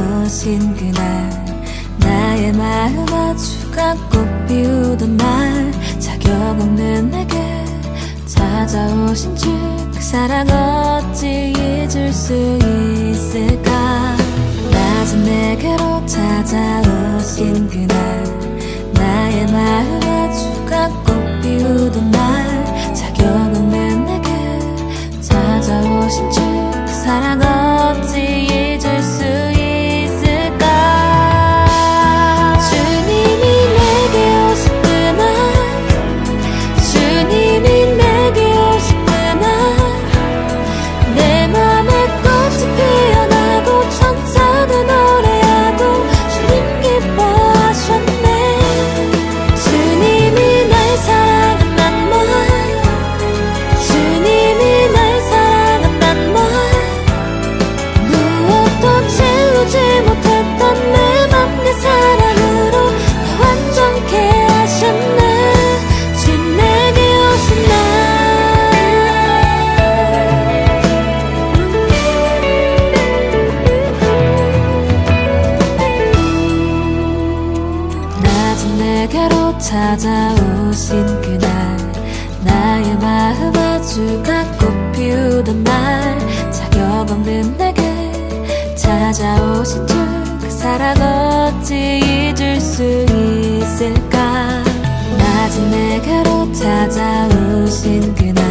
오신 그날 나의 마음 아주가 꽃 피우던 날 자격 없는 내게 찾아오신 즉그 사랑 어찌 잊을 수 있을까? 낮은 내게로 찾아오신 그날 나의 마음 아주가 꽃 피우던 날 자격 없는 낮은 내게로 찾아오신 그날. 나의 마음에 주가 꽃 피우던 날. 자격 없는 내게 찾아오신 주 그 사랑 어찌 잊을 수 있을까? 낮은 내게로 찾아오신 그날.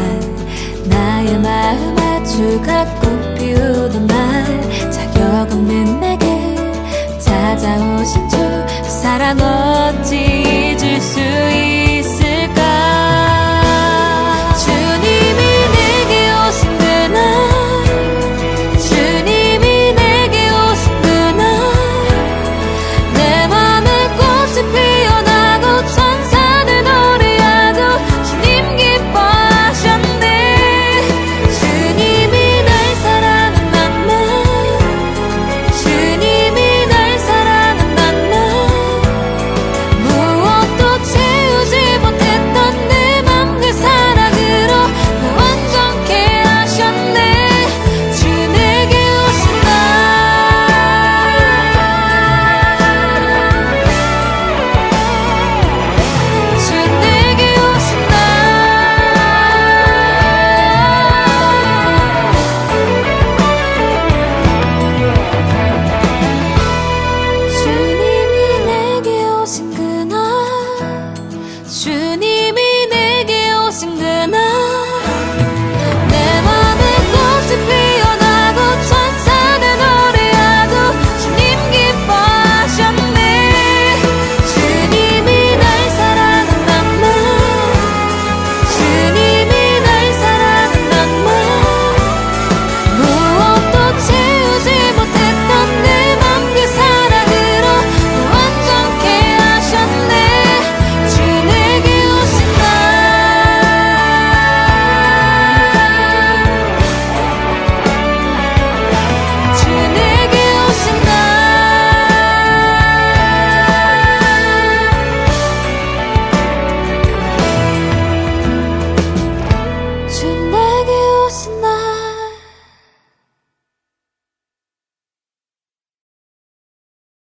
나의 마음에 주가 꽃 피우던 날. 자격 없는 내게 찾아오신 주 그 사랑 어찌 잊을